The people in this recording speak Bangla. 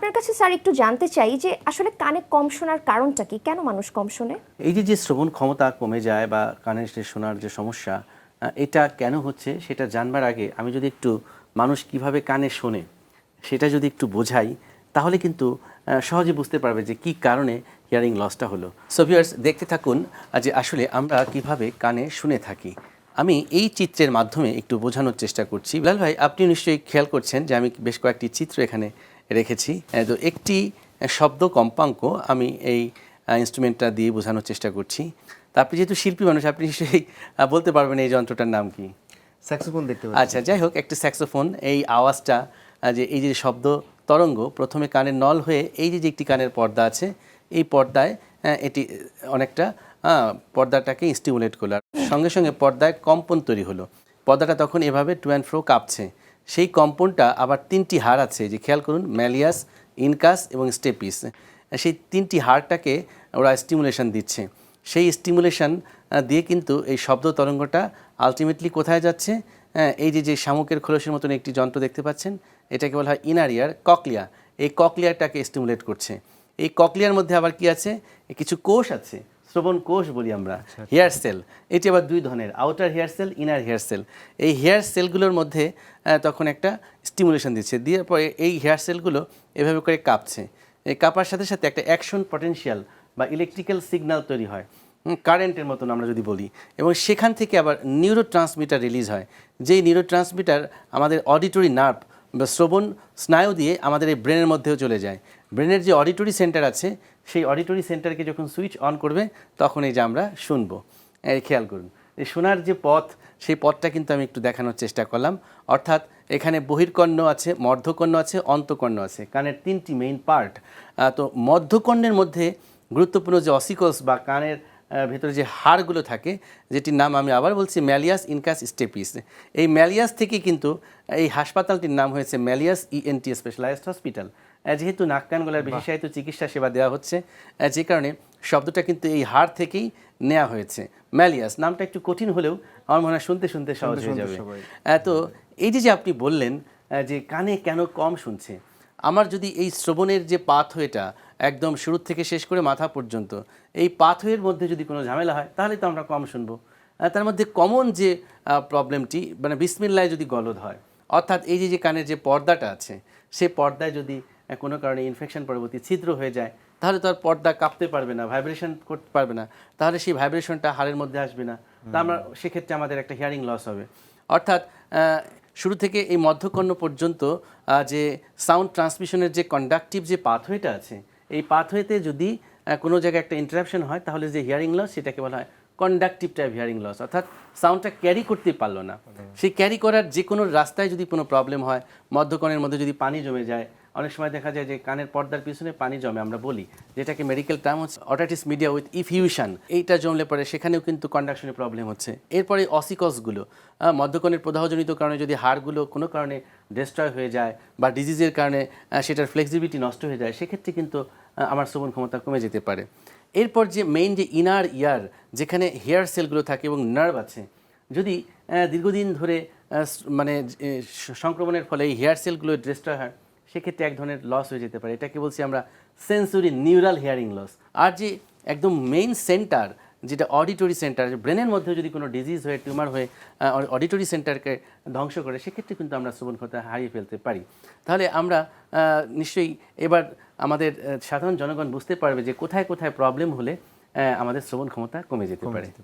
আপনার কাছে, স্যার, একটু জানতে চাই যে আসলে কানে কম শোনার কারণটা কি? কেন মানুষ কম শোনে? এই যে যে শ্রবণ ক্ষমতা কমে যায় বা কানের যে শোনার যে সমস্যা এটা কেন হচ্ছে সেটা জানবার আগে আমি যদি একটু মানুষ কীভাবে কানে শোনে সেটা যদি একটু বোঝাই, তাহলে কিন্তু সহজে বুঝতে পারবে যে কি কারণে হিয়ারিং লসটা হলো। সো ভিউয়ার্স দেখতে থাকুন যে আসলে আমরা কীভাবে কানে শুনে থাকি। আমি এই চিত্রের মাধ্যমে একটু বোঝানোর চেষ্টা করছি। বিলাল ভাই আপনি নিশ্চয়ই খেয়াল করছেন যে আমি বেশ কয়েকটি চিত্র এখানে রেখেছি। তো একটি শব্দ কম্পাঙ্ক আমি এই ইনস্ট্রুমেন্টটা দিয়ে বোঝানোর চেষ্টা করছি। তা আপনি যেহেতু শিল্পী মানুষ আপনি নিশ্চয়ই আহ, বলতে পারবেন এই যন্ত্রটার নাম কি? স্যাক্সোফোন দেখতে আচ্ছা যাই হোক একটি স্যাক্সোফোন এই আওয়াজটা যে এই যে শব্দ তরঙ্গ প্রথমে কানের নল হয়ে এই যে যে একটি কানের পর্দা আছে এই পর্দায় এটি অনেকটা পর্দাটাকে স্টিমুলেট করল। সঙ্গে সঙ্গে পর্দায় কম্পন তৈরি হলো। পর্দাটা তখন এভাবে টু অ্যান্ড ফ্রো কাঁপছে। সেই কম্পনটা আবার তিনটি হাড় আছে যে খেয়াল করুন ম্যালিয়াস ইনকাস এবং স্টেপিস। সেই তিনটি হাড়টাকে ওরা স্টিমুলেশন দিচ্ছে। সেই স্টিমুলেশন দিয়ে কিন্তু এই শব্দ তরঙ্গটা আলটিমেটলি কোথায় যাচ্ছে? আহ, এই যে যে শামুকের খোলসের মতন একটি যন্ত্র দেখতে পাচ্ছেন এটাকে বলা হয় ইনার ইয়ার ককলিয়া এই ককলিয়ারটাকে স্টিমুলেট করছে। এই ককলিয়ার মধ্যে আবার কি আছে? কিছু কোষ আছে। শ্রবণ কোষ বলি আমরা হেয়ার সেল। এটি আবার দুই ধরনের outer hair cell inner hair cell. এই হেয়ার সেলগুলোর মধ্যে তখন একটা স্টিমুলেশন দিচ্ছে দিয়ে পরে এই হেয়ার সেলগুলো এভাবে করে কাঁপছে। এই কাঁপার সাথে সাথে একটা অ্যাকশন পটেনশিয়াল বা ইলেকট্রিক্যাল সিগন্যাল তৈরি হয় কারেন্টের মতন আমরা যদি বলি। এবং সেখান থেকে আবার নিউরো ট্রান্সমিটার রিলিজ হয়। যেই নিউরো ট্রান্সমিটার আমাদের অডিটরি নার্ভ বা শ্রবণ স্নায়ু দিয়ে আমাদের এই ব্রেনের মধ্যেও চলে যায়। ব্রেনের যে অডিটরি সেন্টার আছে সেই অডিটরি সেন্টারকে যখন সুইচ অন করবে, তখন এই যে আমরা শুনব। খেয়াল করুন, এই শোনার যে পথ, সেই পথটা কিন্তু আমি একটু দেখানোর চেষ্টা করলাম। অর্থাৎ এখানে বহির্কর্ণ আছে, মধ্যকর্ণ আছে, অন্তকর্ণ আছে। কানের তিনটি মেইন পার্ট তো মধ্যকর্ণের মধ্যে গুরুত্বপূর্ণ যে অসিকলস বা কানের ভেতরে যে হাড়গুলো থাকে, যেটির নাম আমি আবার বলছি ম্যালিয়াস ইনকাস স্টেপিস এই ম্যালিয়াস থেকে কিন্তু এই হাসপাতালটির নাম হয়েছে ম্যালিয়াস ইএনটি স্পেশালাইজড হসপিটাল যেহেতু নাক কান গলার বিশেষায়িত চিকিৎসা সেবা দেওয়া হচ্ছে যে কারণে শব্দটা কিন্তু এই হাড় থেকেই নেওয়া হয়েছে। ম্যালিয়াস নামটা একটু কঠিন হলেও আমার মনে হয় শুনতে শুনতে সহজ হয়ে যাবে। তো এই যে যে আপনি বললেন যে কানে কেন কম শুনছে আমার যদি এই শ্রবণের যে পাথওয়েটা একদম শুরু থেকে শেষ করে মাথা পর্যন্ত এই পাথওয়ের মধ্যে যদি কোনো ঝামেলা হয় তাহলে তো আমরা কম শুনব। তার মধ্যে কমন যে প্রবলেমটি মানে বিসমিল্লায় যদি গলদ হয় অর্থাৎ এই যে যে কানের যে পর্দাটা আছে সে পর্দায় যদি কোনো কারণে ইনফেকশন পরবর্তী ছিদ্র হয়ে যায় তাহলে তো আর পর্দা কাঁপতে পারবে না ভাইব্রেশন করতে পারবে না। তাহলে সেই ভাইব্রেশনটা হাড়ের মধ্যে আসবে না। তা আমরা সেক্ষেত্রে আমাদের একটা হিয়ারিং লস হবে। অর্থাৎ শুরু থেকে এই মধ্যকর্ণ পর্যন্ত যে সাউন্ড ট্রান্সমিশনের যে কন্ডাক্টিভ যে পাথওয়েটা আছে এই পাথওয়েতে যদি কোনো জায়গায় একটা ইন্টারাপশন হয় তাহলে যে হিয়ারিং লস সেটাকে বলা হয় কন্ডাক্টিভ টাইপ হিয়ারিং লস অর্থাৎ সাউন্ডটা ক্যারি করতে পারল না। সেই ক্যারি করার যে কোনো রাস্তায় যদি কোনো প্রবলেম হয় মধ্যকর্ণের মধ্যে যদি পানি জমে যায় অনেক সময় দেখা যায় যে কানের পর্দার পিছনে পানি জমে, আমরা বলি, যেটাকে মেডিকেল টার্ম হচ্ছে অটাইটিস মিডিয়া উইথ ইফিউশন এইটা জমলে পরে সেখানেও কিন্তু কন্ডাকশনের প্রবলেম হচ্ছে। এরপরে অসিকসগুলো মধ্যকণের প্রদাহজনিত কারণে যদি হাড়গুলো কোনো কারণে ডিস্ট্রয় হয়ে যায় বা ডিজিজের কারণে সেটার ফ্লেক্সিবিলিটি নষ্ট হয়ে যায়, সেক্ষেত্রে কিন্তু আমার শ্রবণ ক্ষমতা কমে যেতে পারে। এরপর যে মেইন যে ইনার ইয়ার যেখানে হেয়ার সেলগুলো থাকে এবং নার্ভ আছে, যদি দীর্ঘদিন ধরে মানে সংক্রমণের ফলে এই হেয়ার সেলগুলো ডিস্ট্রয় হয় সেক্ষেত্রে এক ধরনের লস হয়ে যেতে পারে। এটাকে বলছি আমরা সেন্সরি নিউরাল হিয়ারিং লস আর যে একদম মেইন সেন্টার যেটা অডিটরি সেন্টার ব্রেনের মধ্যে যদি কোনো ডিজিজ হয়ে টিউমার হয়ে অডিটরি সেন্টারকে ধ্বংস করে সেক্ষেত্রে কিন্তু আমরা শ্রবণ ক্ষমতা হারিয়ে ফেলতে পারি। তাহলে আমরা নিশ্চয়ই এবার আমাদের সাধারণ জনগণ বুঝতে পারবে যে কোথায় কোথায় প্রবলেম হলে আমাদের শ্রবণ ক্ষমতা কমে যেতে পারে।